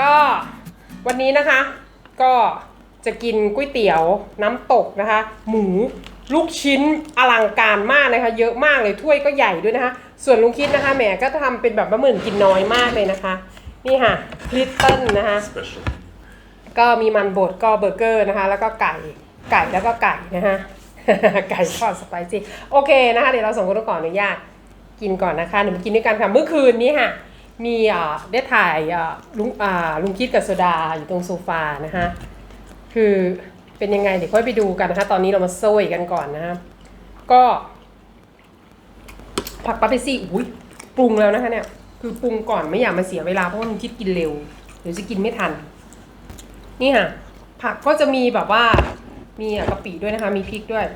ก็วันนี้นะคะ ก็จะกินก๋วยเตี๋ยวน้ำตกนะคะ หมูลูกชิ้นอลังการมากนะคะ เยอะมากเลยถ้วยก็ใหญ่ด้วยนะคะ ส่วนลุงคิดนะคะแหมก็ทำเป็นแบบมะหมื่นกินน้อยมากเลยนะคะ นี่ค่ะลิตเติ้ลนะคะ Special. ก็มีมันบดก็เบอร์เกอร์นะคะ แล้วก็ไก่ไก่แล้วก็ไก่นะฮะไก่ทอดสไปซี่โอเคนะคะ เดี๋ยวเราสองคนต้องขออนุญาตกินก่อนนะคะเดี๋ยวมากินด้วยกันค่ะเมื่อคืนนี้ค่ะ มีอ่าได้ถ่ายอ่าลุงอ่าลุงคิดกับโซดาอยู่ตรงโซฟานะคะคือเป็นยังไงเดี๋ยวค่อยไปดูกันนะคะ ตอนนี้เรามาโซ่ยกันก่อนนะคะก็ผักปาเปซี่อุ้ยปรุงแล้วนะคะเนี่ย คือปรุงก่อนไม่อยากมาเสียเวลาเพราะว่าลุงคิดกินเร็วเดี๋ยวจะกินไม่ทัน นี่ค่ะ ผักก็จะมีแบบว่ามีอะกะปิด้วยนะคะ มีพริกด้วย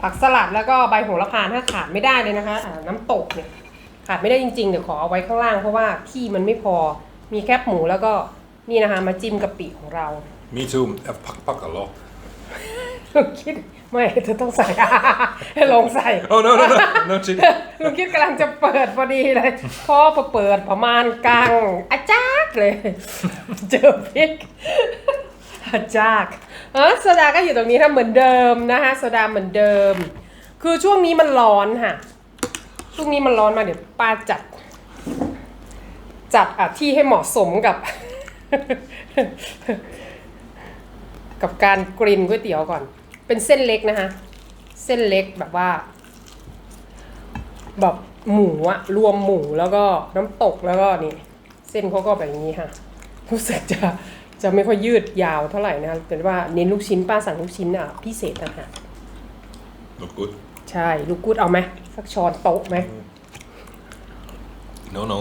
ผักสลัดแล้วก็ใบโหระพาถ้าขาดไม่ได้เลยนะคะน้ำตกเนี่ย ขาดไม่ได้จริงๆ เดี๋ยวขอเอาไว้ข้างล่างเพราะว่าที่มันไม่พอมีแคบหมูแล้วก็นี่นะคะมาจิ้มกะปิของเรา Me too. Jag pack, packar a lot. ลุงคิดไม่เธอต้องใส่ให้ลองใส่ Oh no no no no chicken. ลุงคิดกำลังจะเปิดพอดีเลยพอพอเปิดประมาณกลางอาจากเลย เจอพริกอาจากเออโซดาก็อยู่ตรงนี้ทำเหมือนเดิมนะคะโซดาเหมือนเดิม คือช่วงนี้มันร้อนค่ะ ช่วงนี้มันร้อนมากเดี๋ยวป้าจัด จัดอะที่ให้เหมาะสมกับ กับการกรินก๋วยเตี๋ยวก่อน เป็นเส้นเล็กนะคะ เส้นเล็กแบบว่า แบบหมูอะรวมหมูแล้วก็น้ำตกแล้วก็นี่ เส้นเขาก็แบบนี้ค่ะ รู้สึกจะจะไม่ค่อยยืดยาวเท่าไหร่นะแต่ว่าเน้นลูกชิ้นป้าสั่งลูกชิ้นอะพิเศษนะฮะ Look good. ใช่ ลูกกุดเอาไหม สักช้อนโต๊ะไหม No no.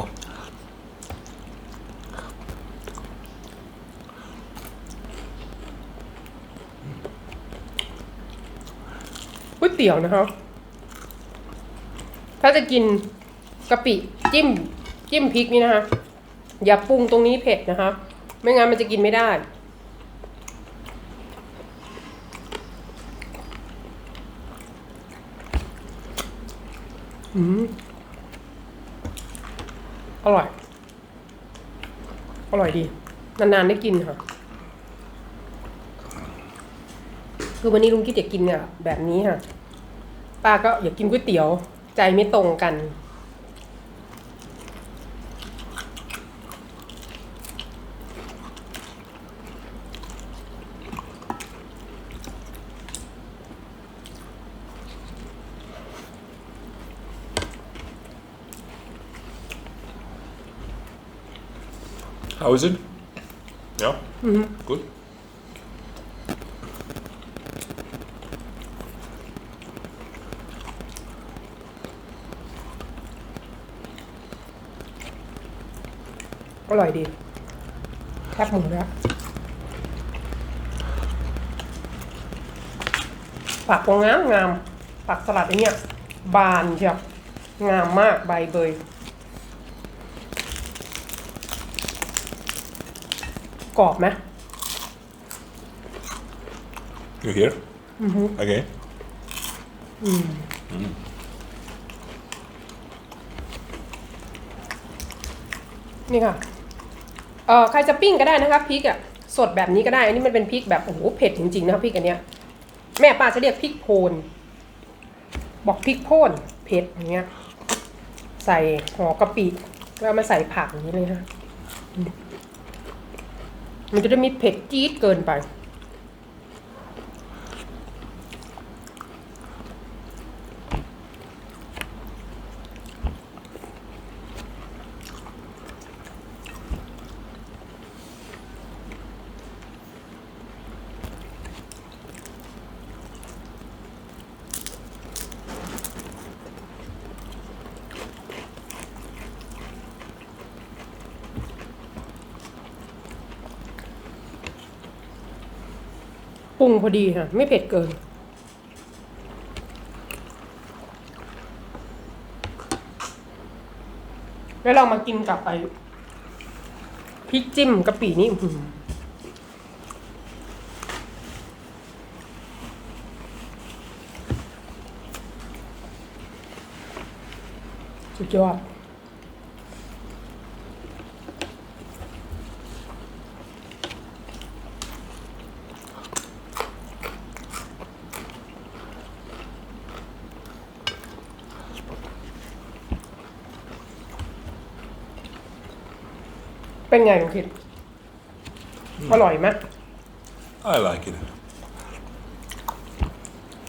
ก๋วยเตี๋ยวนะคะ ถ้าจะกินกะปิจิ้ม จิ้มพริกนี่นะคะ อย่าปรุงตรงนี้เผ็ดนะคะ ไม่งั้นมันจะกินไม่ได้ อืมอร่อย อร่อยดี นานๆได้กินค่ะ คือวันนี้ลุงคิดอยากกินเนี่ยแบบนี้ค่ะ ป้าก็อยากกินก๋วยเตี๋ยว ใจไม่ตรงกัน How is it? Yeah. Good. อร่อยดีแคบหมูแล้วผักก็งามงามผักสลัดไอเนี่ยบานเชียวงามมากใบเบย กรอบไหม You here? Okay. นี่ค่ะ เอ่อใครจะปิ้งก็ได้นะคะพริกอะสดแบบนี้ก็ได้ อันนี้มันเป็นพริกแบบ โอ้โห เผ็ดจริงๆนะคะพริกอันเนี้ย แม่ป้าจะเรียกพริกโพน บอกพริกโพนเผ็ดอย่างเงี้ย ใส่หอกะปิแล้วมาใส่ผักอย่างนี้เลยฮะอื มันจะได้ไมีเผ็ดจี๊ดเกินไป อดีค่ะ ไม่เผ็ดเกิน แล้วเรามากินกับไปพริกจิ้มกะปินี่สุดยอด เป็นไงหนูคิด อร่อยไหม I like it.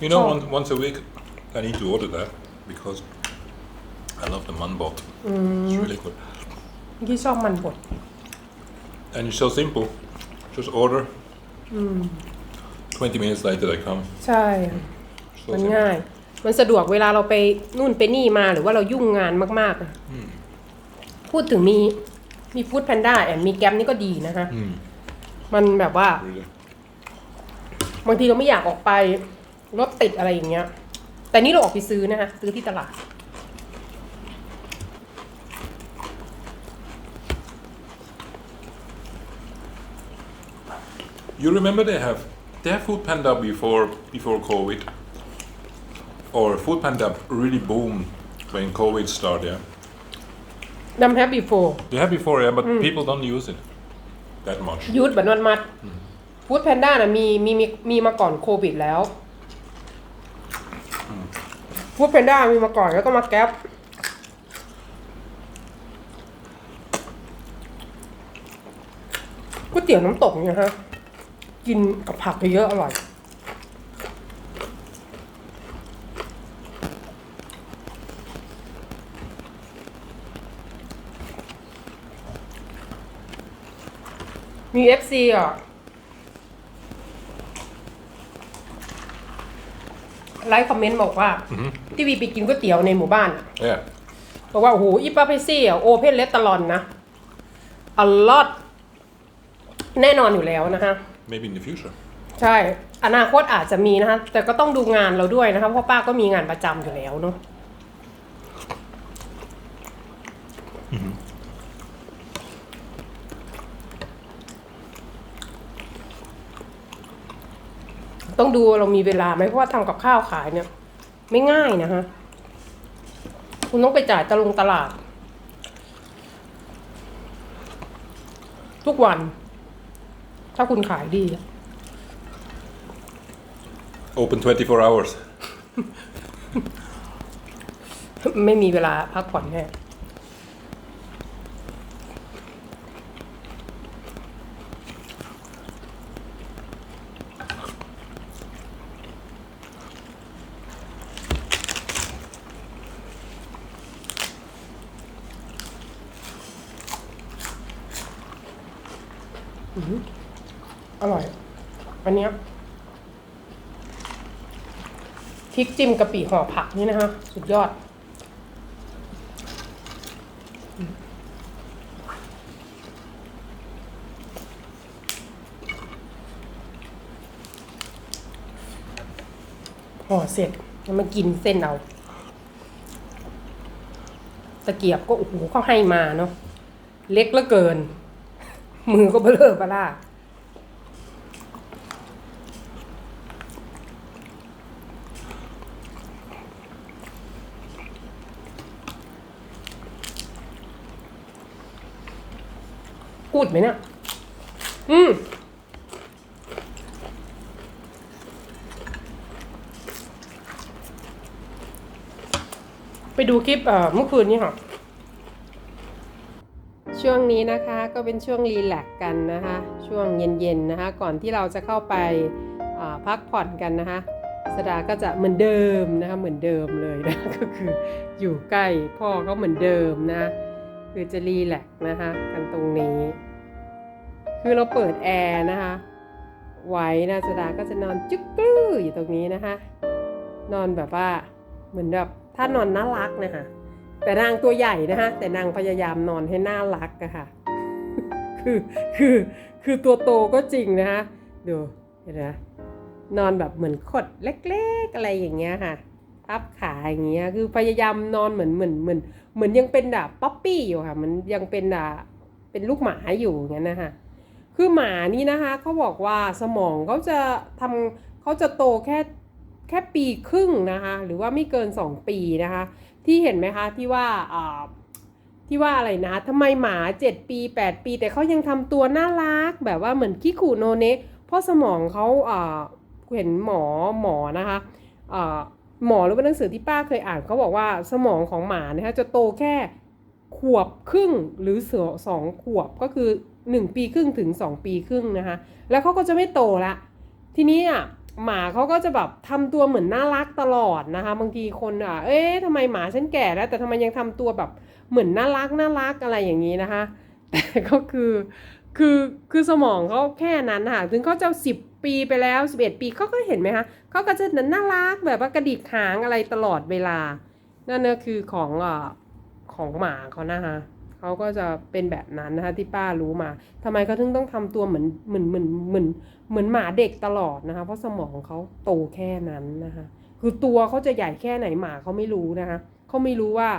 You know, Oh. one, once a week I need to order that because I love the manbot. It's really good. ที่ชอบมันบด And it's so simple. Just order. 20 minutes later they come. ใช่ So มัน simple. ง่าย มันสะดวกเวลาเราไปนู่นไปนี่มาหรือว่าเรายุ่งงานมากๆอะพูดถึงมี มีฟู้ดแพนด้าแอนมีแกมนี่ก็ดีนะคะ Mm, มันแบบว่า really. บางทีเราไม่อยากออกไปรถติดอะไรอย่างเงี้ย แต่นี่เราออกไปซื้อนะคะซื้อที่ตลาด You remember they have they have Food Panda before before COVID, or Food Panda really boomed when COVID started. Yeah, ดำแฮปปี้โฟ they had before, yeah, but people don't use it that much. ยูทบันวันมัดฟู้ดแพนด้านะมีมีมีมีมาก่อนโควิดแล้วฟู้ดแพนด้ามีมาก่อนแล้วก็มาแก๊ปก๋วยเตี๋ยวน้ำตกเนี่ยฮะ กินกับผักเยอะๆอร่อย มีเอฟซีอะไลค์คอมเมนต์บอกว่าที่วีไปกินก๋วยเตี๋ยวในหมู่บ้านอะ Yeah, บอกว่าโอ้โหอีปาเพซี่อะโอเพนเลสตลอนนะอลอดแน่นอนอยู่แล้วนะคะ maybe in the future. ใช่ อนาคตอาจจะมีนะคะ แต่ก็ต้องดูงานเราด้วยนะคะ เพราะป้าก็มีงานประจำอยู่แล้วเนาะ ต้องดูว่าเรามีเวลาไหมเพราะว่าทำกับข้าวขายเนี่ย ไม่ง่ายนะฮะ คุณต้องไปจ่ายตะลงตลาด ทุกวัน ถ้าคุณขายดีอะ Open 24 hours. ไม่มีเวลาพักผ่อนแน่ อร่อย อันเนี้ยพริกจิ้มกะปิห่อผักนี่นะคะ สุดยอด ห่อเสร็จแล้วมากินเส้นเอาตะเกียบก็โอ้โหเขาให้มาเนาะเล็กเหลือเกิน มือก็เบลอเบล่ากูดไหมเนี่ย อืมไปดูคลิปเอ่อเมื่อคืนนี้ค่ะ ช่วงนี้นะคะก็เป็นช่วงรีแลกซ์กันนะคะ ช่วงเย็นๆนะคะ ก่อนที่เราจะเข้าไปาพักผ่อนกันนะคะสดาก็จะเหมือนเดิมนะคะเหมือนเดิมเลยนะก็คืออยู่ใกล้พ่อเขาเหมือนเดิมนะคือจะรีแลกซ์นะคะกันตรงนี้ คือเราเปิดแอร์นะคะไว้นะสดาก็จะนอนจึ๊กกลื้ออยู่ตรงนี้นะคะ นอนแบบว่าเหมือนแบบถ้านอนน่ารักนะคะ แต่นางตัวใหญ่นะคะแต่นางพยายามนอนให้น่ารักอะค่ะคือคือคือตัวโตก็จริงนะคะดูเห็นไหมนอนแบบเหมือนขดเล็กๆอะไรอย่างเงี้ยค่ะพับขาอย่างเงี้ยคือพยายามนอนเหมือนเหมือนเหมือนเหมือนยังเป็นแบบป๊อปปี้อยู่ค่ะ มันยังเป็นอะเป็นลูกหมาอยู่อย่างนั้นนะคะคือหมานี่นะคะเขาบอกว่าสมองเขาจะทำเขาจะโตแค่แค่ปีครึ่งนะคะ หรือว่าไม่เกิน 2 ปีนะคะ ที่เห็นไหมคะที่ว่าที่ว่าอะไรนะทำไมหมา 7 ปี 8 ปี แต่เขายังทำตัวน่ารัก แบบว่าเหมือนคิคุโนเนะเพราะสมองเขาเห็นหมอหมอนะคะหมอหรือว่าหนังสือที่ป้าเคยอ่านเขาบอกว่าสมองของหมานะคะจะโตแค่ขวบครึ่งหรือเสือสองขวบก็คือหนึ่งปีครึ่งถึงสองปีครึ่งนะคะแล้วเขาก็จะไม่โตละทีนี้อะ หมาเขาก็จะแบบทำตัวเหมือนน่ารักตลอดนะคะ บางทีคนอะ เอ๊ะทำไมหมาฉันแก่แล้ว แต่ทำไมยังทำตัวแบบเหมือนน่ารักน่ารักอะไรอย่างนี้นะคะ แต่ก็คือคือคือสมองเขาแค่นั้นค่ะถึงเขาจะสิบปีไปแล้วสิบเอ็ดปีเขาก็เห็นไหมคะเขาก็จะน่ารักแบบว่ากระดิกหางอะไรตลอดเวลา นั่นก็คือของอ่าของหมาเขานะคะ เขาก็จะเป็นแบบนั้นนะคะที่ป้ารู้มาทำไมเขาถึงต้องทำตัวเหมือนเหมือนเหมือนเหมือนเหมือนหมาเด็กตลอดนะคะเพราะสมองเขาโตแค่นั้นนะคะคือตัวเขาจะใหญ่แค่ไหนหมาเขาไม่รู้นะคะเขาไม่รู้ว่า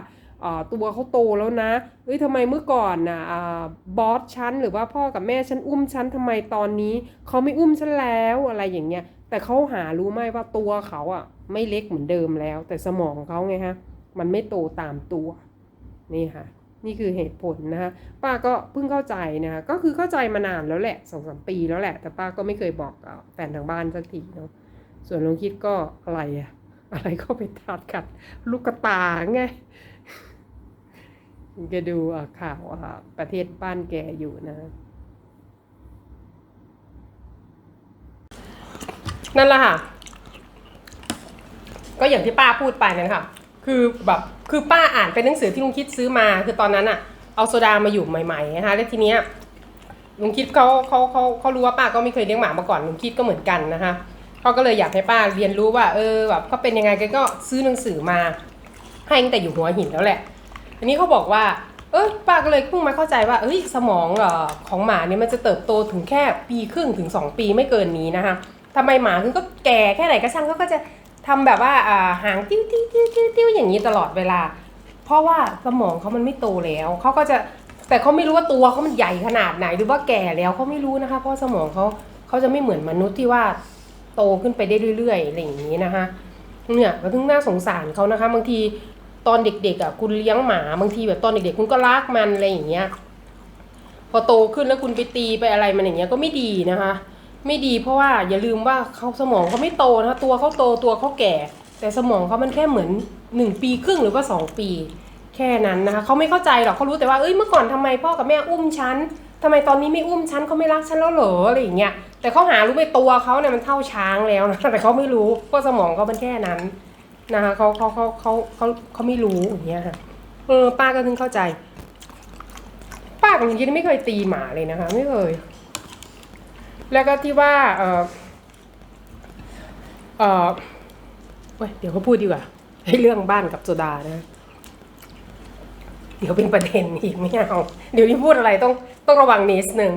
ตัวเขาโตแล้วนะเอ้ยทำไมเมื่อก่อนนะอ่าบอสฉันหรือว่าพ่อกับแม่ฉันอุ้มฉันทำไมตอนนี้เขาไม่อุ้มฉันแล้วอะไรอย่างเงี้ย แต่เขาหารู้ไหมว่าตัวเขาอะไม่เล็กเหมือนเดิมแล้ว แต่สมองเขาไงฮะ มันไม่โตตามตัว นี่ค่ะ นี่คือเหตุผลนะคะป้าก็เพิ่งเข้าใจนะคะก็คือเข้าใจมานานแล้วแหละสองสามปีแล้วแหละ แต่ป้าก็ไม่เคยบอกแฟนทางบ้านสักทีเนาะส่วนลุงคิดก็อะไรอะอะไรก็ไปตัดกัดลูกกระตาไงแกดูข่าวประเทศบ้านแกอยู่นะนั่นแหละค่ะ ก็อย่างที่ป้าพูดไปนั่นค่ะ คือแบบคือป้าอ่านเป็นหนังสือที่ลุงคิดซื้อมา คือตอนนั้นอะเอาโซดามาอยู่ใหม่ๆนะคะแล้วทีเนี้ยลุงคิดเขาเขาเขาเขารู้ว่าป้าก็ไม่เคยเลี้ยงหมามาก่อนลุงคิดก็เหมือนกันนะคะเขาก็เลยอยากให้ป้าเรียนรู้ว่า เออแบบเขาเป็นยังไงแกก็ซื้อหนังสือมาให้ตั้งแต่อยู่หัวหินแล้วแหละทีนี้เขาบอกว่า เออป้าก็เลยเพิ่งมาเข้าใจว่าเอ้ยสมองเอ่อของหมาเนี่ยมันจะเติบโตถึงแค่ปีครึ่งถึงสองปีไม่เกินนี้นะคะทำไมหมาถึงก็แก่แค่ไหนก็ช่างเขาก็จะ ทำแบบว่าหางติ้วติ้วติ้วติ้วติ้วอย่างนี้ตลอดเวลา เพราะว่าสมองเขามันไม่โตแล้วเขาก็จะแต่เขาไม่รู้ว่าตัวเขามันใหญ่ขนาดไหน หรือว่าแก่แล้วเขาไม่รู้นะคะ เพราะสมองเขาเขาจะไม่เหมือนมนุษย์ที่ว่าโตขึ้นไปได้เรื่อยๆอะไรอย่างนี้นะคะ เนี่ยมันถึงน่าสงสารเขานะคะ บางทีตอนเด็กๆอะคุณเลี้ยงหมาบางทีแบบตอนเด็กๆ คุณก็รักมันอะไรอย่างเงี้ยพอโตขึ้นแล้วคุณไปตีไปอะไรมันอย่างเงี้ยก็ไม่ดีนะคะ ไม่ดีเพราะว่าอย่าลืมว่าเขาสมองเขาไม่โตนะคะตัวเขาโตตัวเขาแก่ แต่สมองเขามันแค่เหมือนหนึ่งปีครึ่งหรือว่าสองปี แค่นั้นนะคะเขาไม่เข้าใจหรอกเขารู้แต่ว่าเอ้ยเมื่อก่อนทำไมพ่อกับแม่อุ้มฉันทำไมตอนนี้ไม่อุ้มฉันเขาไม่รักฉันแล้วเหรออะไรอย่างเงี้ยแต่เขาหารู้ไปตัวเขาเนี่ยมันเท่าช้างแล้วนะแต่เขาไม่รู้เพราะสมองเขามันแค่นั้นนะคะเขาเขาเขาเขาเขาเขาไม่รู้อย่างเงี้ยค่ะเออป้าก็ถึงเข้าใจ ป้ากับลุงยินไม่เคยตีหมาเลยนะคะ ไม่เคย แล้วก็ที่ว่าเออเออเดี๋ยวเขาพูดดีกว่าให้เรื่องบ้านกับโซดานะเดี๋ยวเป็นประเด็นอีกไม่เอาเดี๋ยวนี้พูดอะไรต้องต้องระวังนิดนึง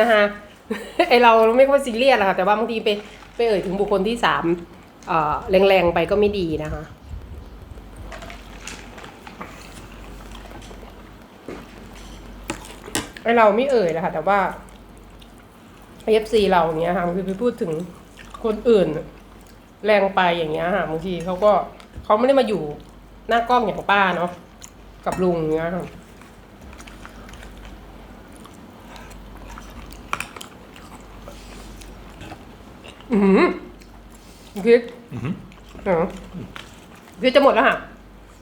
นะคะไอเราไม่ค่อยซีเรียสหรอกค่ะแต่ว่าบางทีไปไปเอ่ยถึงบุคคลที่สามเอ่อแรงๆไปก็ไม่ดีนะคะไอเราไม่เอ่ยนะคะแต่ว่า FC เราเนี้ยค่ะบางทีไปพูดถึงคนอื่น แรงไปอย่างเงี้ยค่ะบางทีเขาก็เขาไม่ได้มาอยู่หน้ากล้องอย่างป้าเนาะกับลุงเงี้ยค่ะอือหือคิดอือหืออ๋อคิดจะหมดแล้วค่ะ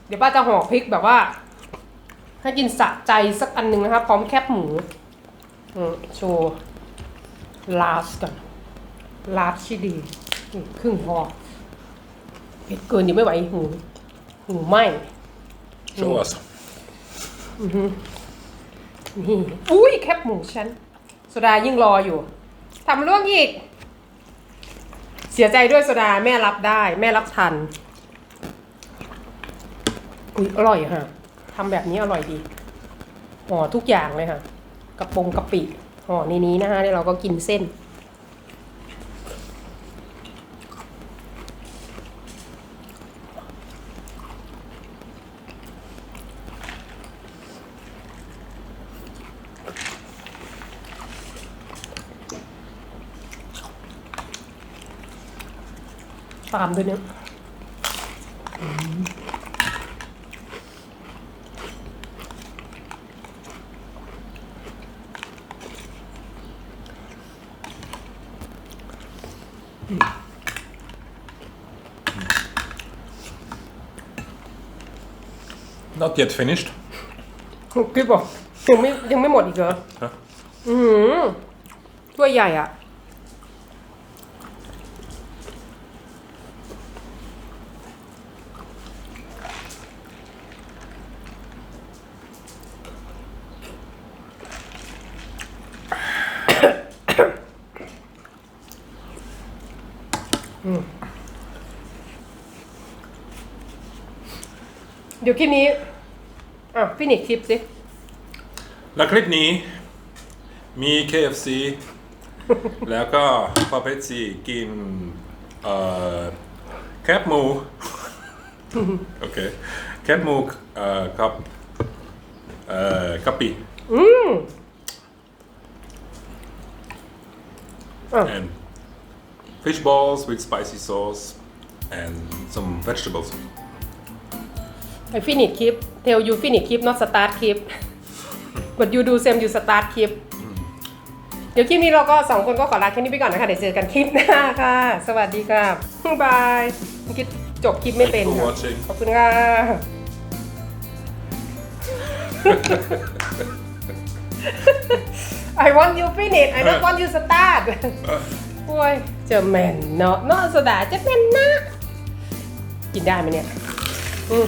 เดี๋ยวป้าจะห่อพริกแบบว่าให้กินสะใจสักอันหนึ่งนะคะ พร้อมแคบหมู อืมโชว์ ลาสกันลาสที่ดีอืมครึ่งพอเผ็ดเกินเดี๋ยวไม่ไหวหูหูไหม Show us. นี่อุ้ยแคบหมูฉันโซดายิ่งรออยู่ทำลวกอีก เสียใจด้วยโซดาแม่รับได้ แม่รับทัน อุ้ยอร่อยค่ะทำแบบนี้อร่อยดีห่อทุกอย่างเลยค่ะกระปงกะปิ ห่อในนี้นะคะแล้วเราก็กินเส้น ตามด้วยเนี่ยอื Not yet finished. คลิปบอกยังไม่ยังไม่หมดอีกเหรอฮะ อือหือถ้วยใหญ่อะ เดี๋ยวคลิปนี้ อะฟินิกคลิปสิและคลิปนี้มี KFC แล้วก็พอเพชซีกินเอ่อแคบหมู โอเค แคบหมูเอ่อกับเอ่อกะปิ อืมอะ and fish balls with spicy sauce and some vegetables. I finish clip tell you finish clip not start clip but you do same you start clip เดี๋ยวคลิปนี้เราก็สองคนก็ขอลาแค่นี้ไปก่อนนะคะ เดี๋ยวเจอกันคลิปหน้าค่ะ สวัสดีค่ะบายคิดจบคลิปไม่เป็น Thanks for ค่ะ watching. ขอบคุณค่ะ I want you finish I don't want you start โอ้ยเจะแมนเนาะเนาะสดาจะแมนนะ กินได้ไหมเนี่ยอืม